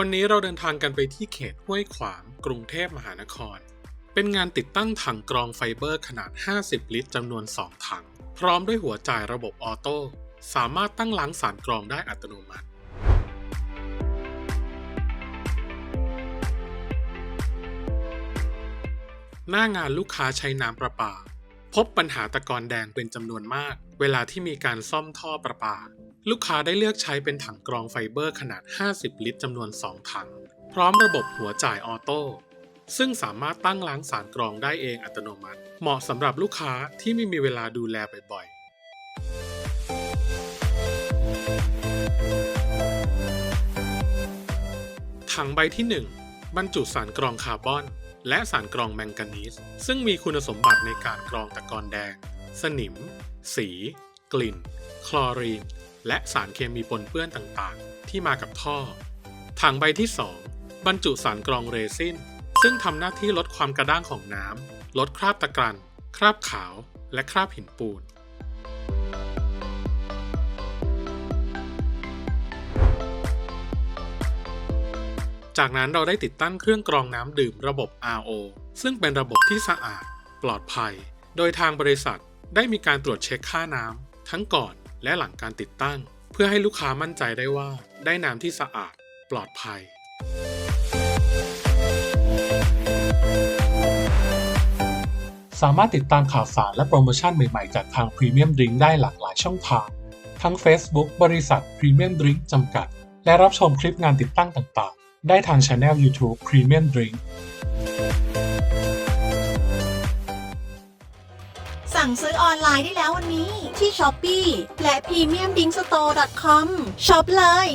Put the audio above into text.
วันนี้เราเดินทางกันไปที่เขตห้วยขวาง กรุงเทพมหานคร เป็นงานติดตั้งถังกรองไฟเบอร์ขนาด 50 ลิตรจำนวน 2 ถัง พร้อมด้วยหัวจ่ายระบบออโต้ สามารถตั้งล้างสารกรองได้อัตโนมัติ หน้างานลูกค้าใช้น้ำประปา พบปัญหาตะกอนแดงเป็นจำนวนมาก เวลาที่มีการซ่อมท่อประปา ลูกค้าได้เลือกใช้เป็นถังกรองไฟเบอร์ขนาด 50 ลิตรจำนวน 2 ถัง พร้อมระบบหัวจ่ายออโต้ซึ่งสามารถตั้งล้างสารกรองได้เองอัตโนมัติ เหมาะสำหรับลูกค้าที่ไม่มีเวลาดูแลบ่อยๆ ถังใบที่ 1 บรรจุสารกรองคาร์บอน และสารกรองแมงกานีสซึ่งมีคุณสมบัติในการกรองตะกอนแดง สนิม สี กลิ่น คลอรีน และสารเคมีปนเปื้อนต่างๆ ที่มากับท่อ ถังใบที่ 2 บรรจุสารกรองเรซินซึ่งทำหน้าที่ลดความกระด้างของน้ำลดคราบตะกรัน คราบขาว และคราบหินปูน จากนั้นเราได้ติดตั้งเครื่องกรองน้ำดื่มระบบ RO ซึ่งเป็นระบบที่สะอาด ปลอดภัย โดยทางบริษัทได้มีการตรวจเช็คค่าน้ำทั้งก่อนและหลังการติดตั้ง เพื่อให้ลูกค้ามั่นใจได้ว่า ได้น้ำที่สะอาด ปลอดภัย สามารถติดตามข่าวสารและโปรโมชั่นใหม่ๆ จากทาง Premium Drink ได้หลากหลายช่องทาง ทั้ง Facebook บริษัท Premium Drink จำกัด และรับชมคลิปงานติดตั้งต่างๆ ได้ทางช anel YouTube Premium Drink สั่งซื้อออนไลน์ได้แล้ววันนี้ที่ Shopee และ premiumdrinkstore.com ช็อปเลย